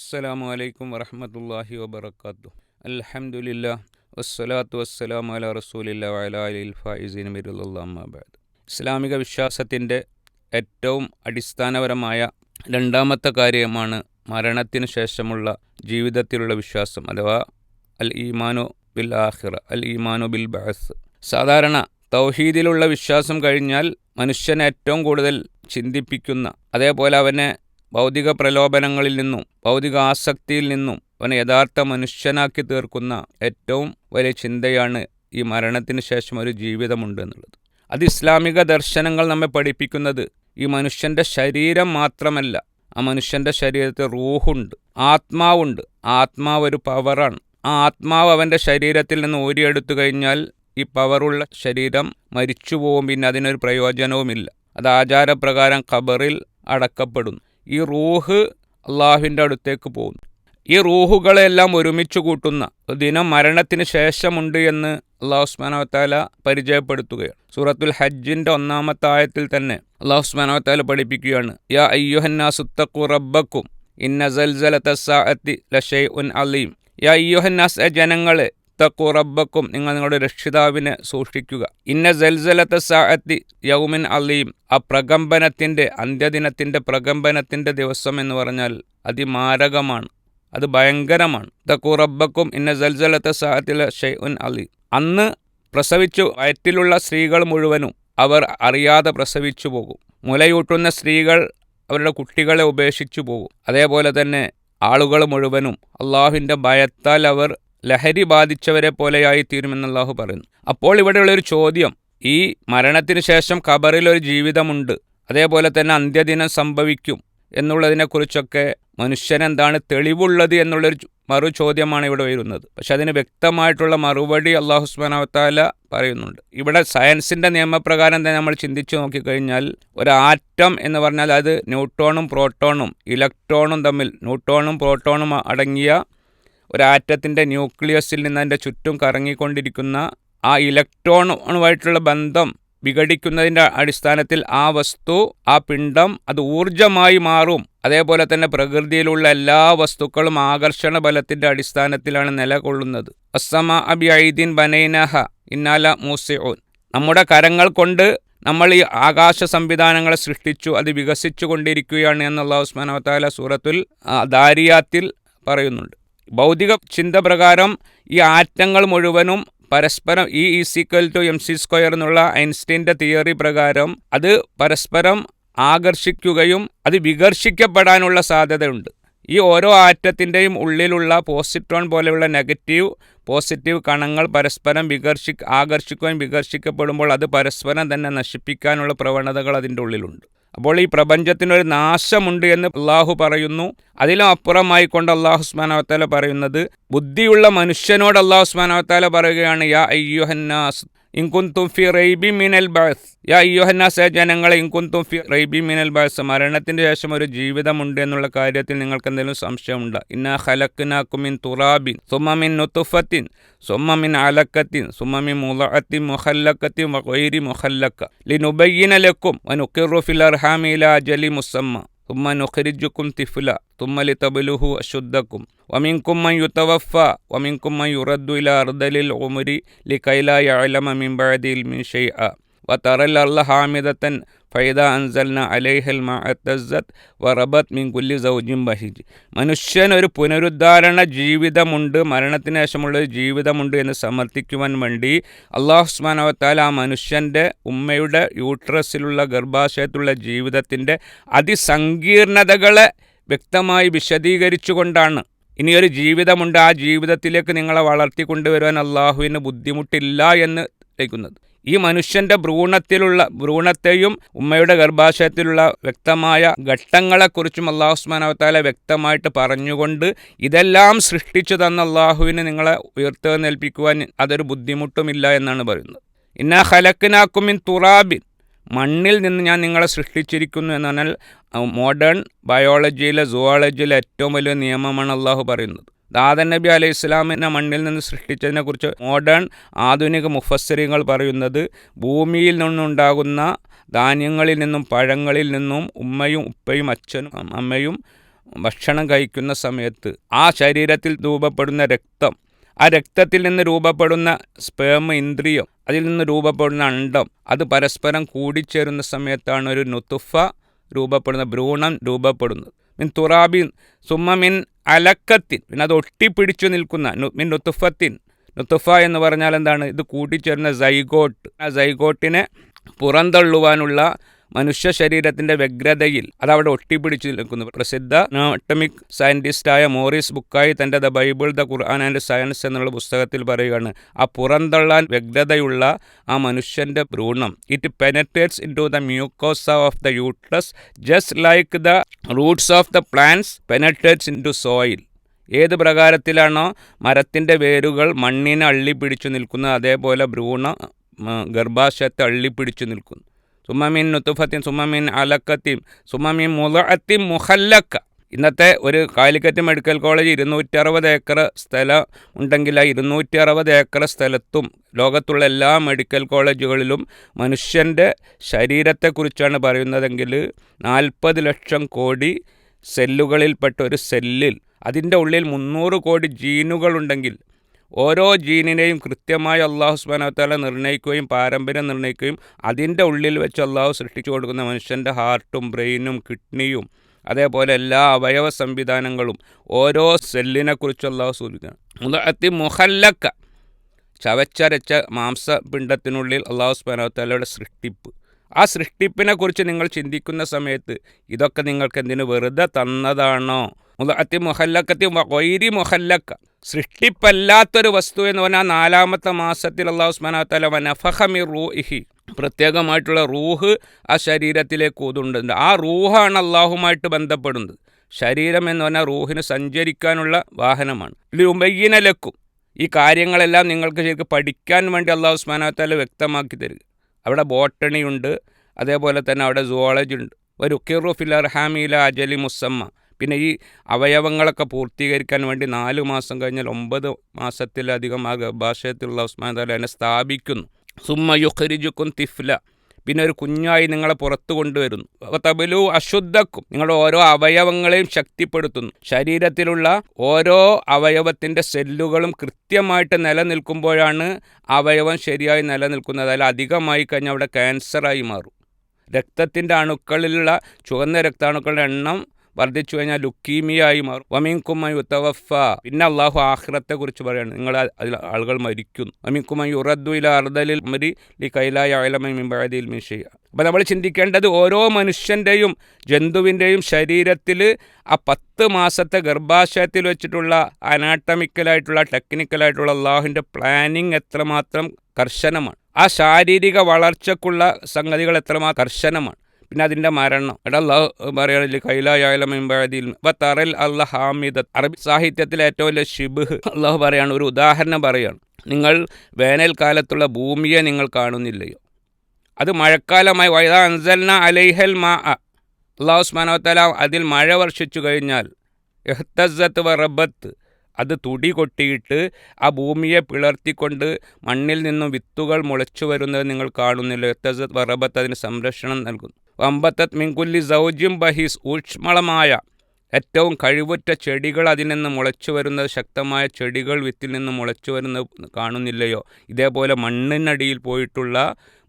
അസ്സലാമു അലൈക്കും വറഹമത്തല്ലാഹി വബർക്കാത്തു അലഹമുല്ല വസ്സലാത്തു വസ്സലാം അല റസൂലില്ല മിരുല്ലാബാദ് ഇസ്ലാമിക വിശ്വാസത്തിന്റെ ഏറ്റവും അടിസ്ഥാനപരമായ രണ്ടാമത്തെ കാര്യമാണ് മരണത്തിന് ശേഷമുള്ള ജീവിതത്തിലുള്ള വിശ്വാസം അഥവാ അൽ ഈമാനു ബിൽ ആഹിറ അൽ ഈമാനു ബിൽ ബഅസ്. സാധാരണ തൗഹീദിലുള്ള വിശ്വാസം കഴിഞ്ഞാൽ മനുഷ്യനെ ഏറ്റവും കൂടുതൽ ചിന്തിപ്പിക്കുന്ന അതേപോലെ അവനെ ഭൗതിക പ്രലോഭനങ്ങളിൽ നിന്നും ഭൗതിക ആസക്തിയിൽ നിന്നും അവനെ യഥാർത്ഥ മനുഷ്യനാക്കി തീർക്കുന്ന ഏറ്റവും വലിയ ചിന്തയാണ് ഈ മരണത്തിന് ശേഷം ഒരു ജീവിതമുണ്ട് എന്നുള്ളത്. അത് ഇസ്ലാമിക ദർശനങ്ങൾ നമ്മെ പഠിപ്പിക്കുന്നത് ഈ മനുഷ്യന്റെ ശരീരം മാത്രമല്ല ആ മനുഷ്യന്റെ ശരീരത്തിൽ റൂഹുണ്ട് ആത്മാവുണ്ട് ആത്മാവ് ഒരു പവറാണ്. ആ ആത്മാവ് അവന്റെ ശരീരത്തിൽ നിന്ന് ഓരിയെടുത്തു കഴിഞ്ഞാൽ ഈ പവറുള്ള ശരീരം മരിച്ചു പോകും പിന്നെ അതിനൊരു പ്രയോജനവുമില്ല. അത് ആചാരപ്രകാരം ഖബറിൽ അടക്കപ്പെടുന്നു. ഈ റൂഹ് അള്ളാഹുവിന്റെ അടുത്തേക്ക് പോകുന്നു. ഈ റൂഹുകളെല്ലാം ഒരുമിച്ച് കൂട്ടുന്ന ദിനം മരണത്തിന് ശേഷമുണ്ട് എന്ന് അള്ളാഹു സ്മാനവത്താല പരിചയപ്പെടുത്തുകയാണ്. സൂറത്തുൽ ഹജ്ജിന്റെ ഒന്നാമത്തെ ആയത്തിൽ തന്നെ അള്ളാഹു സ്മാനവത്താല പഠിപ്പിക്കുകയാണ്. യാ അയ്യുഹന്നാസുത്തക്കു റബ്ബക്കും ഇന്ന സൽസലത്ത സാഅത്തി ലഷൈ ഉൻ അലീം. യാ അയ്യുഹന്നാസ് ജനങ്ങളെ തക്കു റബ്ബക്കും നിങ്ങൾ നിങ്ങളുടെ രക്ഷിതാവിനെ സൂക്ഷിക്കുക. ഇന്ന ജൽസലത്തെ സാഅത്തി യൗമിൻ അലീം. ആ പ്രകമ്പനത്തിന്റെ അന്ത്യദിനത്തിന്റെ പ്രകമ്പനത്തിന്റെ ദിവസം എന്ന് പറഞ്ഞാൽ അതിമാരകമാണ്. അത് ഭയങ്കരമാണ്. തക്കു റബ്ബക്കും ഇന്ന ജൽസലത്തെ സാഅത്തിലെ ഷെയ് ഉൻ അലീം. അന്ന് പ്രസവിച്ചു വയറ്റിലുള്ള സ്ത്രീകൾ മുഴുവനും അവർ അറിയാതെ പ്രസവിച്ചു പോകും. മുലയൂട്ടുന്ന സ്ത്രീകൾ അവരുടെ കുട്ടികളെ ഉപേക്ഷിച്ചു പോകും. അതേപോലെ തന്നെ ആളുകൾ മുഴുവനും അള്ളാഹുവിന്റെ ഭയത്താൽ അവർ ലഹരി ബാധിച്ചവരെ പോലെയായി തീരുമെന്ന് അള്ളാഹു പറയുന്നു. അപ്പോൾ ഇവിടെയുള്ള ഒരു ചോദ്യം ഈ മരണത്തിന് ശേഷം ഖബറിൽ ഒരു ജീവിതമുണ്ട് അതേപോലെ തന്നെ അന്ത്യദിനം സംഭവിക്കും എന്നുള്ളതിനെക്കുറിച്ചൊക്കെ മനുഷ്യനെന്താണ് തെളിവുള്ളത് എന്നുള്ളൊരു മറു ചോദ്യമാണ് ഇവിടെ വരുന്നത് പക്ഷെ അതിന് വ്യക്തമായിട്ടുള്ള മറുപടി അള്ളാഹു സുബാനവത്താല പറയുന്നുണ്ട്. ഇവിടെ സയൻസിന്റെ നിയമപ്രകാരം തന്നെ നമ്മൾ ചിന്തിച്ചു നോക്കിക്കഴിഞ്ഞാൽ ഒരു ആറ്റം എന്ന് പറഞ്ഞാൽ അത് ന്യൂട്രോണും പ്രോട്ടോണും ഇലക്ട്രോണും തമ്മിൽ ന്യൂട്രോണും പ്രോട്ടോണും അടങ്ങിയ ഒരാറ്റത്തിന്റെ ന്യൂക്ലിയസിൽ നിന്ന് അതിന്റെ ചുറ്റും കറങ്ങിക്കൊണ്ടിരിക്കുന്ന ആ ഇലക്ട്രോണുമായിട്ടുള്ള ബന്ധം വിഘടിക്കുന്നതിന്റെ അടിസ്ഥാനത്തിൽ ആ വസ്തു ആ പിണ്ഡം അത് ഊർജമായി മാറും. അതേപോലെ തന്നെ പ്രകൃതിയിലുള്ള എല്ലാ വസ്തുക്കളും ആകർഷണ ബലത്തിന്റെ അടിസ്ഥാനത്തിലാണ് നിലകൊള്ളുന്നത്. അസമ അബി ഐദീൻ ബനൈനഹ ഇന്നാല മൂസിഊൻ നമ്മുടെ കരങ്ങൾ കൊണ്ട് നമ്മൾ ഈ ആകാശ സംവിധാനങ്ങളെ സൃഷ്ടിച്ചു അത് വികസിച്ചു കൊണ്ടിരിക്കുകയാണ് എന്നുള്ള ഉസ്മാനവത്താല സൂറത്തുൽ ദാരിയാത്തിൽ പറയുന്നുണ്ട്. ഭൗതിക ചിന്ത പ്രകാരം ഈ ആറ്റങ്ങൾ മുഴുവനും പരസ്പരം E is equal to M C square എന്നുള്ള ഐൻസ്റ്റീന്റെ തിയറി പ്രകാരം അത് പരസ്പരം ആകർഷിക്കുകയും അത് വികർഷിക്കപ്പെടാനുള്ള സാധ്യതയുണ്ട്. ഈ ഓരോ ആറ്റത്തിന്റെയും ഉള്ളിലുള്ള പോസിട്രോൺ പോലെയുള്ള നെഗറ്റീവ് പോസിറ്റീവ് കണങ്ങൾ പരസ്പരം വികർഷി ആകർഷിക്കുകയും വികർഷിക്കപ്പെടുമ്പോൾ അത് പരസ്പരം തന്നെ നശിപ്പിക്കാനുള്ള പ്രവണതകൾ അതിന്റെ ഉള്ളിലുണ്ട്. അപ്പോൾ ഈ പ്രപഞ്ചത്തിനൊരു നാശമുണ്ട് എന്ന് അള്ളാഹു പറയുന്നു. അതിലും അപ്പുറമായി കൊണ്ട് അള്ളാഹു സ്മാനവത്താല പറയുന്നത് ബുദ്ധിയുള്ള മനുഷ്യനോട് അള്ളാഹു സ്മാനവത്താല പറയുകയാണ് യാ അയ്യുഹന്നാസ് ഇൻകുന്തും ഫി റൈബി മിനൽ ബാസ് യാ അയ്യോഹന്നാസ ജനങ്ങളെ ഇൻകുന്തും ഫി റൈബി മിനൽ ബാസ് മരണത്തിന് ശേഷം ഒരു ജീവിതമുണ്ട് എന്നുള്ള കാര്യത്തിൽ നിങ്ങൾക്ക് എന്തെങ്കിലും സംശയമുണ്ട്? ഇന്ന ഹലക്കിനാക്കുമിൻ തുറാബിൻ സുമമിൻ നുത്തുഫത്തിൻ സുമമിൻ അലക്കത്തിൻ സുമമിൻ മുലഅത്തിൻ മുഹല്ലക്കത്തിൻ വൈരി മുഹല്ലക്ക ലിനുബയ്യന ലക്കും വനുക്കിറു ഫിൽ അർഹാമി ഇലാ അജലി മുസമ്മ. ثم نخرجكم طفلا ثم لتبلغوا أشدكم. ومنكم من يتوفى ومنكم من يرد إلى أرذل العمر لكي لا يعلم من بعد علم شيئا. വതറൽ അള്ള ഹാമിദത്തൻ ഫൈദ അൻസൽന അലൈഹൽ മഅത്തസത്ത് വറബത്ത് മിൻ കുല്ലി സൗജിം ബഹിജ് മനുഷ്യൻ ഒരു പുനരുദ്ധാരണ ജീവിതമുണ്ട്. മരണത്തിന് ശേഷമുള്ള ഒരു ജീവിതമുണ്ട് എന്ന് സമർത്ഥിക്കുവാൻ വേണ്ടി അള്ളാഹുസ്മാനവത്താൽ ആ മനുഷ്യന്റെ ഉമ്മയുടെ യൂട്രസിലുള്ള ഗർഭാശയത്തിലുള്ള ജീവിതത്തിന്റെ അതിസങ്കീർണതകളെ വ്യക്തമായി വിശദീകരിച്ചുകൊണ്ടാണ്. ഇനിയൊരു ജീവിതമുണ്ട്. ആ ജീവിതത്തിലേക്ക് നിങ്ങളെ വളർത്തിക്കൊണ്ടുവരുവാൻ അള്ളാഹുവിന് ബുദ്ധിമുട്ടില്ല എന്ന് വയ്ക്കുന്നത് ഈ മനുഷ്യന്റെ ഭ്രൂണത്തിലുള്ള ഭ്രൂണത്തെയും ഉമ്മയുടെ ഗർഭാശയത്തിലുള്ള വ്യക്തമായ ഘട്ടങ്ങളെക്കുറിച്ചും അള്ളാഹു സ്മാനവത്താല വ്യക്തമായിട്ട് പറഞ്ഞുകൊണ്ട് ഇതെല്ലാം സൃഷ്ടിച്ചു തന്ന അള്ളാഹുവിന് നിങ്ങളെ ഉയർത്തെഴുന്നേൽപ്പിക്കുവാൻ അതൊരു ബുദ്ധിമുട്ടുമില്ല എന്നാണ് പറയുന്നത്. ഇന്ന ഹലക്കിനാക്കുമിൻ തുറാബിൻ. മണ്ണിൽ നിന്ന് ഞാൻ നിങ്ങളെ സൃഷ്ടിച്ചിരിക്കുന്നു എന്ന് മോഡേൺ ബയോളജിയിലെ സുവോളജിയിലെ ഏറ്റവും വലിയ നിയമമാണ് അള്ളാഹു പറയുന്നത്. ദാദൻ നബി അലൈഹി ഇസ്ലാമിനെ മണ്ണിൽ നിന്ന് സൃഷ്ടിച്ചതിനെക്കുറിച്ച് മോഡേൺ ആധുനിക മുഫസ്സരിങ്ങൾ പറയുന്നത് ഭൂമിയിൽ നിന്നുണ്ടാകുന്ന ധാന്യങ്ങളിൽ നിന്നും പഴങ്ങളിൽ നിന്നും ഉമ്മയും ഉപ്പയും അച്ഛനും അമ്മയും ഭക്ഷണം കഴിക്കുന്ന സമയത്ത് ആ ശരീരത്തിൽ രൂപപ്പെടുന്ന രക്തം ആ രക്തത്തിൽ നിന്ന് രൂപപ്പെടുന്ന സ്പേമ ഇന്ദ്രിയം അതിൽ നിന്ന് രൂപപ്പെടുന്ന അണ്ടം അത് പരസ്പരം കൂടിച്ചേരുന്ന സമയത്താണ് ഒരു നുത്തുഫ രൂപപ്പെടുന്ന ഭ്രൂണം രൂപപ്പെടുന്നത്. മിൻ തുറാബിൻ സുമ മിൻ അലക്കത്തിൻ. പിന്നെ അത് ഒട്ടിപ്പിടിച്ചു നിൽക്കുന്ന മിൻ നുത്തുഫത്തിൻ നുത്തുഫ എന്ന് പറഞ്ഞാൽ എന്താണ്? ഇത് കൂട്ടിച്ചേരുന്ന സൈഗോട്ട്. ആ സൈഗോട്ടിനെ പുറന്തള്ളുവാനുള്ള മനുഷ്യ ശരീരത്തിന്റെ വ്യഗ്രതയിൽ അതവിടെ ഒട്ടിപ്പിടിച്ചു നിൽക്കുന്നു. പ്രസിദ്ധ നോട്ടമിക് സയന്റിസ്റ്റായ മോറിസ് ബുക്കായി തന്റെ the Bible the Quran and science എന്നുള്ള പുസ്തകത്തിൽ പറയുകയാണ് ആ പുറന്തള്ളാൻ വ്യഗ്രതയുള്ള ആ മനുഷ്യന്റെ ഭ്രൂണം. It penetrates into the mucosa of the uterus just like the roots of the plants penetrates into soil ഏത് പ്രകാരത്തിലാണോ മരത്തിന്റെ വേരുകൾ മണ്ണിനെ അള്ളിപ്പിടിച്ചു നിൽക്കുന്നത് അതേപോലെ ഭ്രൂണ ഗർഭാശയത്തെ അള്ളിപ്പിടിച്ചു നിൽക്കുന്നു. സുമമീൻ നുത്തുഫത്തിൻ സുമമിൻ അലക്കത്തിൻ സുമമിൻ മുലഅത്തിൻ മുഹല്ലക്ക ഇന്നത്തെ ഒരു കാലിക്കറ്റ് മെഡിക്കൽ കോളേജ് ഇരുന്നൂറ്റി അറുപത് ഏക്കർ സ്ഥലം ഉണ്ടെങ്കിൽ ആ ഇരുന്നൂറ്റി അറുപത് ഏക്കർ സ്ഥലത്തും ലോകത്തുള്ള എല്ലാ മെഡിക്കൽ കോളേജുകളിലും മനുഷ്യന്റെ ശരീരത്തെക്കുറിച്ചാണ് പറയുന്നതെങ്കിൽ നാൽപ്പത് ലക്ഷം കോടി സെല്ലുകളിൽപ്പെട്ട ഒരു സെല്ലിൽ അതിന്റെ ഉള്ളിൽ മുന്നൂറ് കോടി ജീനുകളുണ്ടെങ്കിൽ ഓരോ ജീനിനെയും കൃത്യമായി അള്ളാഹു സുബാനത്താല നിർണയിക്കുകയും പാരമ്പര്യം നിർണയിക്കുകയും അതിന്റെ ഉള്ളിൽ വെച്ച് അള്ളാഹു സൃഷ്ടിച്ചു കൊടുക്കുന്ന മനുഷ്യന്റെ ഹാർട്ടും ബ്രെയിനും കിഡ്നിയും അതേപോലെ എല്ലാ അവയവ സംവിധാനങ്ങളും ഓരോ സെല്ലിനെക്കുറിച്ച് അള്ളാഹു സൂചിപ്പിക്കണം മുതത്തി മുഹല്ലക്ക ചവച്ചരച്ച മാംസപിണ്ഡത്തിനുള്ളിൽ അള്ളാഹു സുബാനത്താലയുടെ സൃഷ്ടിപ്പ്. ആ സൃഷ്ടിപ്പിനെക്കുറിച്ച് നിങ്ങൾ ചിന്തിക്കുന്ന സമയത്ത് ഇതൊക്കെ നിങ്ങൾക്ക് എന്തിനു വെറുതെ തന്നതാണോ? മുതത്തി മുഹല്ലക്കത്തി വൈരി മുഹല്ലക്ക സൃഷ്ടിപ്പല്ലാത്തൊരു വസ്തു എന്ന് പറഞ്ഞാൽ നാലാമത്തെ മാസത്തിൽ അള്ളാഹു സ്മനാത്തല വനഫഹമി റൂഹി പ്രത്യേകമായിട്ടുള്ള റൂഹ് ആ ശരീരത്തിലേക്ക് ഊതുണ്ടുണ്ട് ആ റൂഹാണ് അള്ളാഹുമായിട്ട് ബന്ധപ്പെടുന്നത്. ശരീരം എന്ന് പറഞ്ഞാൽ റൂഹിന് സഞ്ചരിക്കാനുള്ള വാഹനമാണ്. ലുമയ്യനലക്കും ഈ കാര്യങ്ങളെല്ലാം നിങ്ങൾക്ക് ശരിക്കും പഠിക്കാൻ വേണ്ടി അള്ളാഹു താല വ്യക്തമാക്കി തരിക. അവിടെ ബോട്ടണിയുണ്ട്. അതേപോലെ തന്നെ അവിടെ സുവോളജി ഉണ്ട്. ഒരു കിറു ഫിലർ ഹാമില അജലി മുസമ്മ. പിന്നെ ഈ അവയവങ്ങളൊക്കെ പൂർത്തീകരിക്കാൻ വേണ്ടി നാല് മാസം കഴിഞ്ഞാൽ ഒമ്പത് മാസത്തിലധികം ആ ഗർഭാശയത്തിലുള്ള ഉസ്മാൻ താല എന്നെ സ്ഥാപിക്കുന്നു. സുമ്മ യുഖരിജുക്കും തിഫ്ല. പിന്നെ ഒരു കുഞ്ഞായി നിങ്ങളെ പുറത്തു കൊണ്ടുവരുന്നു. തബലു അശുദ്ധക്കും. നിങ്ങളുടെ ഓരോ അവയവങ്ങളെയും ശക്തിപ്പെടുത്തുന്നു. ശരീരത്തിലുള്ള ഓരോ അവയവത്തിന്റെ സെല്ലുകളും കൃത്യമായിട്ട് നിലനിൽക്കുമ്പോഴാണ് അവയവം ശരിയായി നിലനിൽക്കുന്നത്. അതിൽ അധികമായി കഴിഞ്ഞാൽ അവിടെ ക്യാൻസറായി മാറും. രക്തത്തിന്റെ അണുക്കളിലുള്ള ചുവന്ന രക്താണുക്കളുടെ എണ്ണം വർദ്ധിച്ചു കഴിഞ്ഞാൽ ലുക്കീമിയായി മാറും. വമീൻകുമായി ഉത്തവഫ പിന്നെ അള്ളാഹു ആഹ്റത്തെ കുറിച്ച് പറയാണ്. നിങ്ങൾ അതിൽ ആളുകൾ മരിക്കുന്നു. വമീൻകുമായി ഉറദ്ദു ഇല അർദലിൽ മരി ലി കൈലായ അയലമൈ മിമ്പഴതിൽ മിഷയ അപ്പോൾ നമ്മൾ ചിന്തിക്കേണ്ടത് ഓരോ മനുഷ്യന്റെയും ജന്തുവിന്റെയും ശരീരത്തിൽ ആ പത്ത് മാസത്തെ ഗർഭാശയത്തിൽ വെച്ചിട്ടുള്ള അനാട്ടമിക്കലായിട്ടുള്ള ടെക്നിക്കലായിട്ടുള്ള അള്ളാഹുവിന്റെ പ്ലാനിങ് എത്രമാത്രം കർശനമാണ്. ആ ശാരീരിക വളർച്ചക്കുള്ള സംഗതികൾ എത്രമാ കർശനമാണ്. പിന്നെ അതിന്റെ മരണം. എടാ അള്ളാഹു പറയുകയാണെങ്കിൽ കൈലായാലമിമ്പഴതിൽ തറൽ അല്ല ഹാമിദ് അറബി സാഹിത്യത്തിലെ ഏറ്റവും വലിയ ഷിബ് അള്ളാഹു പറയാണ് ഒരു ഉദാഹരണം പറയാണ് നിങ്ങൾ വേനൽക്കാലത്തുള്ള ഭൂമിയെ നിങ്ങൾ കാണുന്നില്ലയോ അത് മഴക്കാലമായി. വൈദ അൻസൽന അലൈഹൽ മാ അള്ളാഹു സ്മാനോത്തല അതിൽ മഴ വർഷിച്ചു കഴിഞ്ഞാൽ എഹ്തസത്ത് വ റബത്ത് അത് തുടി കൊട്ടിയിട്ട് ആ ഭൂമിയെ പിളർത്തിക്കൊണ്ട് മണ്ണിൽ നിന്നും വിത്തുകൾ മുളച്ചു വരുന്നത് നിങ്ങൾ കാണുന്നില്ല. എത്തസത് വറബത്ത് അതിന് സംരക്ഷണം നൽകുന്നു. വമ്പത്തത് മിങ്കുല്ലി സൗജ്യം ബഹീസ് ഊഷ്മളമായ ഏറ്റവും കഴിവുറ്റ ചെടികൾ അതിൽ നിന്ന് മുളച്ചു വരുന്നത് ശക്തമായ ചെടികൾ വിത്തിൽ നിന്ന് മുളച്ചു വരുന്നത് കാണുന്നില്ലയോ? ഇതേപോലെ മണ്ണിനടിയിൽ പോയിട്ടുള്ള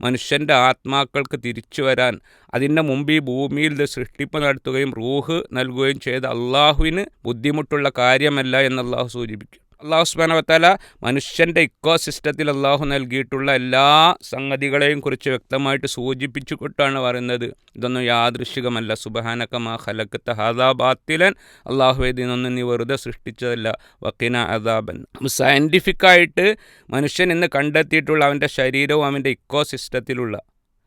മനുഷ്യന്റെ ആത്മാക്കൾക്ക് തിരിച്ചു വരാൻ അതിന്റെ മുമ്പ് ഈ ഭൂമിയിൽ ഇത് സൃഷ്ടിപ്പ് നടത്തുകയും റൂഹ് നൽകുകയും ചെയ്ത അള്ളാഹുവിന് ബുദ്ധിമുട്ടുള്ള കാര്യമല്ല എന്ന് അള്ളാഹു സൂചിപ്പിക്കും. അള്ളാഹു സുബാനവത്താല മനുഷ്യന്റെ ഇക്കോ സിസ്റ്റത്തിൽ അള്ളാഹു നൽകിയിട്ടുള്ള എല്ലാ സംഗതികളെയും കുറിച്ച് വ്യക്തമായിട്ട് സൂചിപ്പിച്ചുകൊണ്ടാണ് പറയുന്നത്. ഇതൊന്നും യാദൃശികമല്ല സുബഹാനക്കമാ ഹലക്കത്ത ഹാദാ ബാത്തിലൻ. അള്ളാഹു ഇതിനൊന്നും നീ വെറുതെ സൃഷ്ടിച്ചതല്ല. വക്കീന അദാബൻ. സയന്റിഫിക്കായിട്ട് മനുഷ്യൻ ഇന്ന് കണ്ടെത്തിയിട്ടുള്ള അവന്റെ ശരീരവും അവന്റെ ഇക്കോ സിസ്റ്റത്തിലുള്ള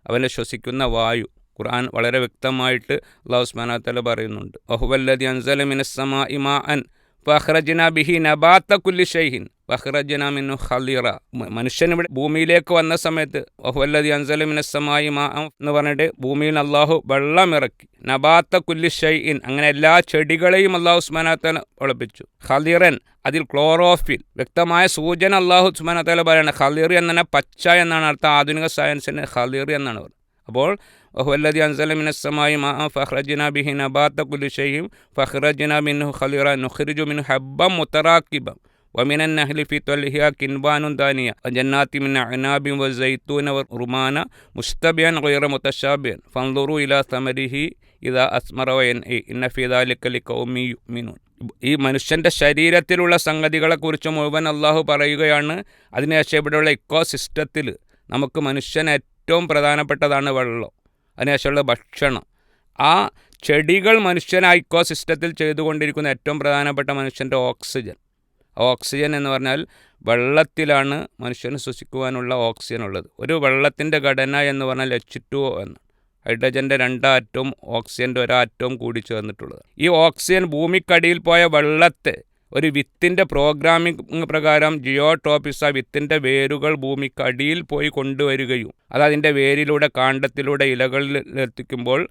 അവനെ ശ്വസിക്കുന്ന വായു. ഖുർആൻ വളരെ വ്യക്തമായിട്ട് അള്ളാഹു സ്മാനാത്തല പറയുന്നുണ്ട്. അഹുബല്ലതി അൻസല മിനസ്സമാ ഇമാ അൻ ഫഹ്റജന ബിഹി നബാത്ത കുല്ലി ഷെയ്ഹിൻ വഹ്റജന മിന്നു ഹലീറ മനുഷ്യൻ ഇവിടെ ഭൂമിയിലേക്ക് വന്ന സമയത്ത് വഹുവല്ലതി അൻസലമിനസ്സമായി മാ എന്ന് പറഞ്ഞിട്ട് ഭൂമിയിൽ അള്ളാഹു വെള്ളം ഇറക്കി നബാത്ത കുല്ലി ഷൈഇൻ. അങ്ങനെ എല്ലാ ചെടികളെയും അള്ളാഹു ഉസ്മാനത്തല ഒളിപ്പിച്ചു. ഖലീറൻ അതിൽ ക്ലോറോഫിൽ. വ്യക്തമായ സൂചന അള്ളാഹു ഉസ്മാനത്തല പറയുന്നത് ഖലീർ എന്ന പച്ച എന്നാണ് അർത്ഥം. ആധുനിക സയൻസിന് ഖലീർ എന്നാണ് പറയുന്നത് അപ്പോൾ വഹുവല്ലതി അൻസല മിനസ്സമായി മാ ഫഹ്റജ്ന ബിഹി നബാത്ത കുലുഷയും ഫഹ്റജ്ന മിൻഹു ഖലിറ നുഖ്രിജു മിൻ ഹബ്ബം മുത്തറാക്കിബം ومن النهل في طلحها كنبان دانية وجنات من أعناب وزيتون ورمان مشتبها غير متشابه فانظروا إلى ثمره إذا أثمر وينعي إن في ذلك لقوم يؤمنون ഈ മനുഷ്യൻ്റെ ശരീരത്തിലുള്ള സംഗതികളെക്കുറിച്ച് മുഴുവൻ അള്ളാഹു പറയുകയാണ് അതിനുശേഷം ഇവിടെയുള്ള ഇക്കോ സിസ്റ്റത്തിൽ നമുക്ക് മനുഷ്യൻ ഏറ്റവും പ്രധാനപ്പെട്ടതാണ് വെള്ളം അതിനുശേഷമുള്ള ഭക്ഷണം. ആ ചെടികൾ മനുഷ്യൻ ഐക്കോ സിസ്റ്റത്തിൽ ചെയ്തുകൊണ്ടിരിക്കുന്ന ഏറ്റവും പ്രധാനപ്പെട്ട മനുഷ്യന്റെ ഓക്സിജൻ. ഓക്സിജൻ എന്ന് പറഞ്ഞാൽ വെള്ളത്തിലാണ് മനുഷ്യന് ശ്വസിക്കുവാനുള്ള ഓക്സിജൻ ഉള്ളത്. ഒരു വെള്ളത്തിന്റെ ഘടന എന്ന് പറഞ്ഞാൽ എച്ച് ടു എന്ന്. ഹൈഡ്രജന്റെ രണ്ടാറ്റവും ഓക്സിജന്റെ ഒരാറ്റവും കൂടി ചേർന്നിട്ടുള്ളത്. ഈ ഓക്സിജൻ ഭൂമിക്കടിയിൽ പോയ വെള്ളത്തെ ഒരു വിത്തിന്റെ പ്രോഗ്രാമിംഗ് പ്രകാരം ജിയോട്രോപ്പിസ് ആ വിത്തിന്റെ വേരുകൾ ഭൂമിക്കടിയിൽ പോയി കൊണ്ടുവരികയും അത് അതിന്റെ വേരിലൂടെ കാണ്ടത്തിലൂടെ ഇലകളിൽ എത്തിക്കുമ്പോൾ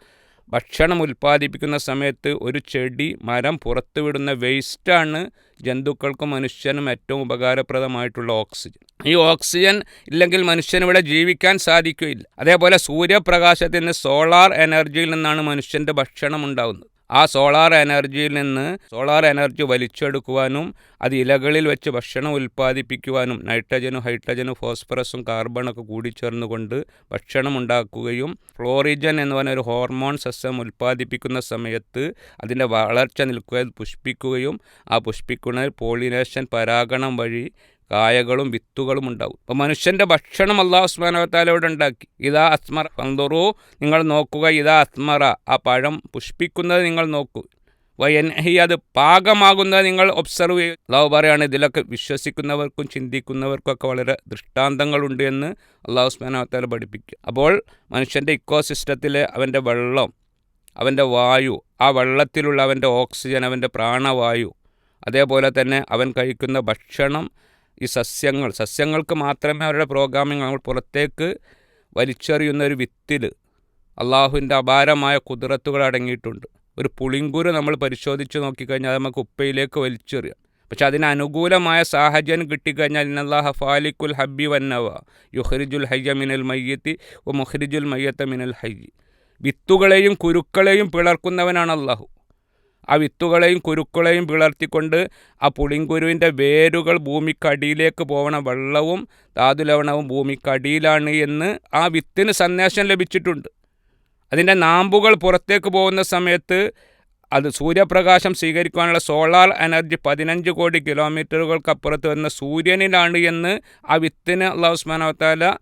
ഭക്ഷണം ഉൽപ്പാദിപ്പിക്കുന്ന സമയത്ത് ഒരു ചെടി മരം പുറത്തുവിടുന്ന വേസ്റ്റാണ് ജന്തുക്കൾക്കും മനുഷ്യനും ഏറ്റവും ഉപകാരപ്രദമായിട്ടുള്ള ഓക്സിജൻ. ഈ ഓക്സിജൻ ഇല്ലെങ്കിൽ മനുഷ്യനിവിടെ ജീവിക്കാൻ സാധിക്കുകയില്ല. അതേപോലെ സൂര്യപ്രകാശത്തിൽ നിന്ന് സോളാർ എനർജിയിൽ നിന്നാണ് മനുഷ്യന്റെ ഭക്ഷണം ഉണ്ടാകുന്നത് ആ സോളാർ എനർജിയിൽ നിന്ന് സോളാർ എനർജി വലിച്ചെടുക്കുവാനും അത് ഇലകളിൽ വെച്ച് ഭക്ഷണം ഉൽപ്പാദിപ്പിക്കുവാനും നൈട്രജനും ഹൈഡ്രജനും ഫോസ്ഫറസും കാർബണൊക്കെ കൂടിച്ചേർന്നുകൊണ്ട് ഭക്ഷണം ഉണ്ടാക്കുകയും ഫ്ലോറിജൻ എന്ന് പറഞ്ഞ ഒരു ഹോർമോൺ സസ്യം ഉൽപ്പാദിപ്പിക്കുന്ന സമയത്ത് അതിന്റെ വളർച്ച നിൽക്കുകയും പുഷ്പിക്കുകയും ആ പുഷ്പിക്കുന്നതിൽ പോളിനേഷൻ പരാഗണം വഴി കായകളും വിത്തുകളും ഉണ്ടാവും. അപ്പോൾ മനുഷ്യന്റെ ഭക്ഷണം അള്ളാഹു സ്മാനവത്താലോട് ഉണ്ടാക്കി. ഇതാ അസ്മറ പന്തുറു നിങ്ങൾ നോക്കുക ഇതാ അസ്മറ. ആ പഴം പുഷ്പിക്കുന്നത് നിങ്ങൾ നോക്കൂ. വയൻഹി അത് പാകമാകുന്നത് നിങ്ങൾ ഒബ്സർവ് ചെയ്യും. അള്ളാഹു പറയാണ് ഇതിലൊക്കെ വിശ്വസിക്കുന്നവർക്കും ചിന്തിക്കുന്നവർക്കും ഒക്കെ വളരെ ദൃഷ്ടാന്തങ്ങളുണ്ട് എന്ന് അള്ളാഹു സ്മാനവത്താല പഠിപ്പിക്കുക. അപ്പോൾ മനുഷ്യന്റെ ഇക്കോ സിസ്റ്റത്തിലെ അവന്റെ വെള്ളം അവന്റെ വായു ആ വെള്ളത്തിലുള്ള അവന്റെ ഓക്സിജൻ അവന്റെ പ്രാണവായു അതേപോലെ തന്നെ അവൻ കഴിക്കുന്ന ഭക്ഷണം ഈ സസ്യങ്ങൾ സസ്യങ്ങൾക്ക് മാത്രമേ അവരുടെ പ്രോഗ്രാമിംഗ് നമ്മൾ പുറത്തേക്ക് വലിച്ചെറിയുന്ന ഒരു വിത്തിൽ അള്ളാഹുവിന്റെ അപാരമായ കുതിരത്തുകൾ അടങ്ങിയിട്ടുണ്ട്. ഒരു പുളിങ്കുരു നമ്മൾ പരിശോധിച്ച് നോക്കിക്കഴിഞ്ഞാൽ നമുക്ക് ഉപ്പയിലേക്ക് വലിച്ചെറിയാം. പക്ഷെ അതിന് അനുകൂലമായ സാഹചര്യം കിട്ടിക്കഴിഞ്ഞാൽ ഇന്നല്ലാഹ ഫാലിക്കുൽ ഹബ്ബി വന്നവ യുഹ്രിജുൽ ഹയ്യ മിനൽ മയ്യത്തി ഒ മുഹ്രിജുൽ മയ്യത്ത മിനൽ ഹയ്യി. വിത്തുകളെയും കുരുക്കളെയും പിളർക്കുന്നവനാണ് അള്ളാഹു. ആ വിത്തുകളെയും കുരുക്കളെയും പിളർത്തിക്കൊണ്ട് ആ പുളിങ്കുരുവിന്റെ വേരുകൾ ഭൂമിക്കടിയിലേക്ക് പോകണം വെള്ളവും ധാതുലവണവും ഭൂമിക്കടിയിലാണ് എന്ന് ആ വിത്തിന് സന്ദേശം ലഭിച്ചിട്ടുണ്ട്. അതിന്റെ നാമ്പുകൾ പുറത്തേക്ക് പോകുന്ന സമയത്ത് അത് സൂര്യപ്രകാശം സ്വീകരിക്കാനുള്ള സോളാർ എനർജി പതിനഞ്ച് കോടി കിലോമീറ്ററുകൾക്കപ്പുറത്ത് വരുന്ന സൂര്യനിലാണ് എന്ന് ആ വിത്തിന് അള്ളാഹു സ്മാനവത്താല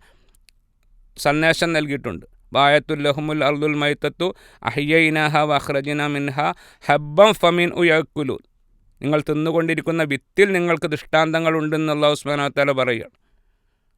സന്ദേശം നൽകിയിട്ടുണ്ട്. ബായത്തുല്ലഹുമുൽ അർദുൽ മൈത്തത്തു അഹ്യൈനഹ വഹ്റജിന മിൻഹ ഹബ്ബം ഫമിൻ ഉയക്കുലു. നിങ്ങൾ തിന്നുകൊണ്ടിരിക്കുന്ന വിത്തിൽ നിങ്ങൾക്ക് ദൃഷ്ടാന്തങ്ങൾ ദൃഷ്ടാന്തങ്ങളുണ്ടെന്നുള്ള ഉസ്മാനത്താല പറയുകയാണ്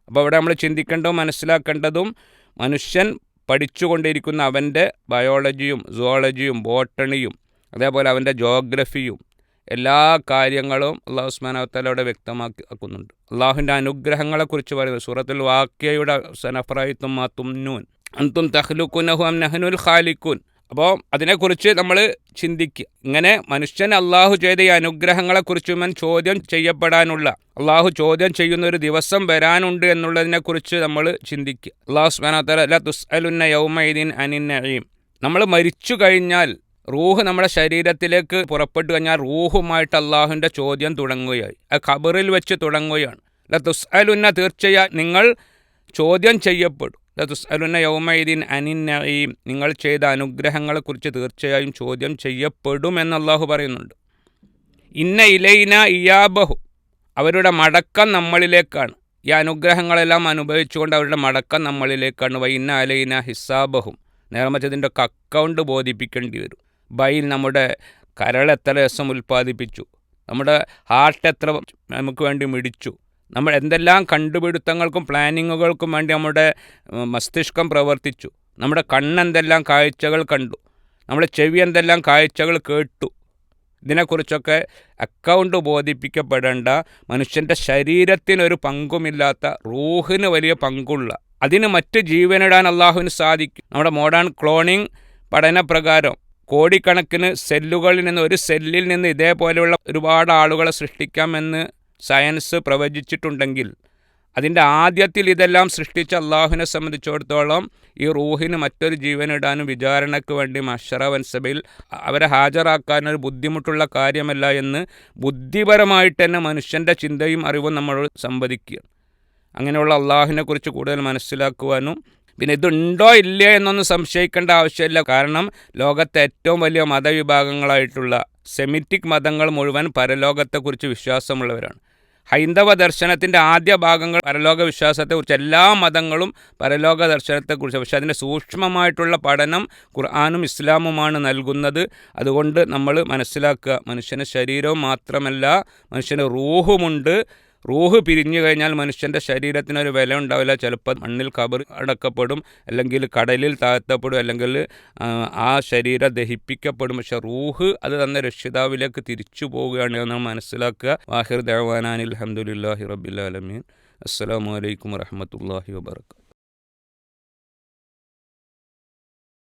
അപ്പോൾ അവിടെ നമ്മൾ ചിന്തിക്കേണ്ടതും മനസ്സിലാക്കേണ്ടതും മനുഷ്യൻ പഠിച്ചുകൊണ്ടിരിക്കുന്ന അവന്റെ ബയോളജിയും സുവോളജിയും ബോട്ടണിയും അതേപോലെ അവന്റെ ജോഗ്രഫിയും എല്ലാ കാര്യങ്ങളും അള്ളാഹു ഉസ്മാനത്താലയുടെ വ്യക്തമാക്കി ആക്കുന്നുണ്ട്. അള്ളാഹുവിന്റെ അനുഗ്രഹങ്ങളെക്കുറിച്ച് പറയുന്നത് സൂറത്തുൽ വാക്യയുടെ സനഫറായിത്തും മാത്തും തുംനൂൻ അന്തും തഹ്ലുക്കുനഹു അം നഹ്നുൽ ഖാലിക്കുൻ അപ്പോൾ അതിനെക്കുറിച്ച് നമ്മൾ ചിന്തിക്കുക ഇങ്ങനെ മനുഷ്യൻ അള്ളാഹു ചെയ്ത ഈ അനുഗ്രഹങ്ങളെക്കുറിച്ച് മൻ ചോദ്യം ചെയ്യപ്പെടാനുള്ള അള്ളാഹു ചോദ്യം ചെയ്യുന്ന ഒരു ദിവസം വരാനുണ്ട് എന്നുള്ളതിനെക്കുറിച്ച് നമ്മൾ ചിന്തിക്കുക അള്ളാഹു സ്മാനത്തല തുസ് അലുന്ന യൗമൈദീൻ അനിൻ നമ്മൾ മരിച്ചു കഴിഞ്ഞാൽ റൂഹ് നമ്മുടെ ശരീരത്തിലേക്ക് പുറപ്പെട്ടു കഴിഞ്ഞാൽ റൂഹുമായിട്ട് അള്ളാഹുവിന്റെ ചോദ്യം തുടങ്ങുകയായി. ആ ഖബറിൽ വെച്ച് തുടങ്ങുകയാണ്. അല്ല തുസ് അലുന്ന തീർച്ചയായും നിങ്ങൾ ചോദ്യം ചെയ്യപ്പെടും. ലതുസ്അലുന്ന യൗമൈദീൻ അനിൻ നഈം നിങ്ങൾ ചെയ്ത അനുഗ്രഹങ്ങളെക്കുറിച്ച് തീർച്ചയായും ചോദ്യം ചെയ്യപ്പെടും എന്ന് അള്ളാഹു പറയുന്നുണ്ട്. ഇന്ന ഇലൈന ഇയാബഹു. അവരുടെ മടക്കം നമ്മളിലേക്കാണ്. ഈ അനുഗ്രഹങ്ങളെല്ലാം അനുഭവിച്ചുകൊണ്ട് അവരുടെ മടക്കം നമ്മളിലേക്കാണ്. വൈന്ന അലൈന ഹിസാബഹും. നേർമച്ചതിന്റെ ഒക്കെ അക്കൗണ്ട് ബോധിപ്പിക്കേണ്ടി വരും. ബൈൽ നമ്മുടെ കരൾ എത്ര രസം ഉൽപ്പാദിപ്പിച്ചു. നമ്മുടെ ഹാർട്ട് എത്ര നമുക്ക് വേണ്ടി മിടിച്ചു. നമ്മൾ എന്തെല്ലാം കണ്ടുപിടുത്തങ്ങൾക്കും പ്ലാനിങ്ങുകൾക്കും വേണ്ടി നമ്മുടെ മസ്തിഷ്കം പ്രവർത്തിച്ചു. നമ്മുടെ കണ്ണെന്തെല്ലാം കാഴ്ചകൾ കണ്ടു. നമ്മുടെ ചെവി എന്തെല്ലാം കാഴ്ചകൾ കേട്ടു. ഇതിനെക്കുറിച്ചൊക്കെ അക്കൗണ്ട് ബോധിപ്പിക്കപ്പെടേണ്ട മനുഷ്യന്റെ ശരീരത്തിനൊരു പങ്കുമില്ലാത്ത റൂഹിന് വലിയ പങ്കുള്ള അതിന് മറ്റ് ജീവനിടാൻ അള്ളാഹുവിന് സാധിക്കും. നമ്മുടെ മോഡേൺ ക്ലോണിംഗ് പഠനപ്രകാരം കോടിക്കണക്കിന് സെല്ലുകളിൽ നിന്ന് ഒരു സെല്ലിൽ നിന്ന് ഇതേപോലെയുള്ള ഒരുപാട് ആളുകളെ സൃഷ്ടിക്കാമെന്ന് സയൻസ് പ്രവചിച്ചിട്ടുണ്ടെങ്കിൽ അതിന്റെ ആദ്യത്തിൽ ഇതെല്ലാം സൃഷ്ടിച്ച അള്ളാഹുവിനെ സംബന്ധിച്ചിടത്തോളം ഈ റൂഹിന് മറ്റൊരു ജീവനിടാനും വിചാരണയ്ക്ക് വേണ്ടി മഷറ വൻസഭയിൽ അവരെ ഹാജരാക്കാനൊരു ബുദ്ധിമുട്ടുള്ള കാര്യമല്ല എന്ന് ബുദ്ധിപരമായിട്ട് തന്നെ മനുഷ്യന്റെ ചിന്തയും അറിവും നമ്മളോട് സംവദിക്കുക. അങ്ങനെയുള്ള അള്ളാഹുവിനെക്കുറിച്ച് കൂടുതൽ മനസ്സിലാക്കുവാനും പിന്നെ ഇതുണ്ടോ ഇല്ലയോ എന്നൊന്നും സംശയിക്കേണ്ട ആവശ്യമില്ല. കാരണം ലോകത്തെ ഏറ്റവും വലിയ മതവിഭാഗങ്ങളായിട്ടുള്ള സെമിറ്റിക് മതങ്ങൾ മുഴുവൻ പരലോകത്തെക്കുറിച്ച് വിശ്വാസമുള്ളവരാണ്. ഹൈന്ദവ ദർശനത്തിന്റെ ആദ്യ ഭാഗങ്ങൾ പരലോക വിശ്വാസത്തെക്കുറിച്ച് എല്ലാ മതങ്ങളും പരലോക ദർശനത്തെക്കുറിച്ച് പക്ഷേ അതിന്റെ സൂക്ഷ്മമായിട്ടുള്ള പഠനം ഖുർആാനും ഇസ്ലാമുമാണ് നൽകുന്നത്. അതുകൊണ്ട് നമ്മൾ മനസ്സിലാക്കുക മനുഷ്യന് ശരീരവും മാത്രമല്ല മനുഷ്യന് റൂഹുമുണ്ട്. റൂഹ് പിരിഞ്ഞു കഴിഞ്ഞാൽ മനുഷ്യന്റെ ശരീരത്തിനൊരു വില ഉണ്ടാവില്ല. ചിലപ്പോൾ മണ്ണിൽ കബർ അടക്കപ്പെടും അല്ലെങ്കിൽ കടലിൽ താഴ്ത്തപ്പെടും അല്ലെങ്കിൽ ആ ശരീരം ദഹിപ്പിക്കപ്പെടും. പക്ഷെ റൂഹ് അത് തന്നെ രക്ഷിതാവിലേക്ക് തിരിച്ചു പോവുകയാണ് എന്ന് മനസ്സിലാക്കുക. വാഹിർ ദേവാനാനിൽ അലഹമുല്ലാഹി റബിൻ അസ്സാം വലൈക്കും വരഹമത്തല്ലാഹി വാബർക്കാത്തു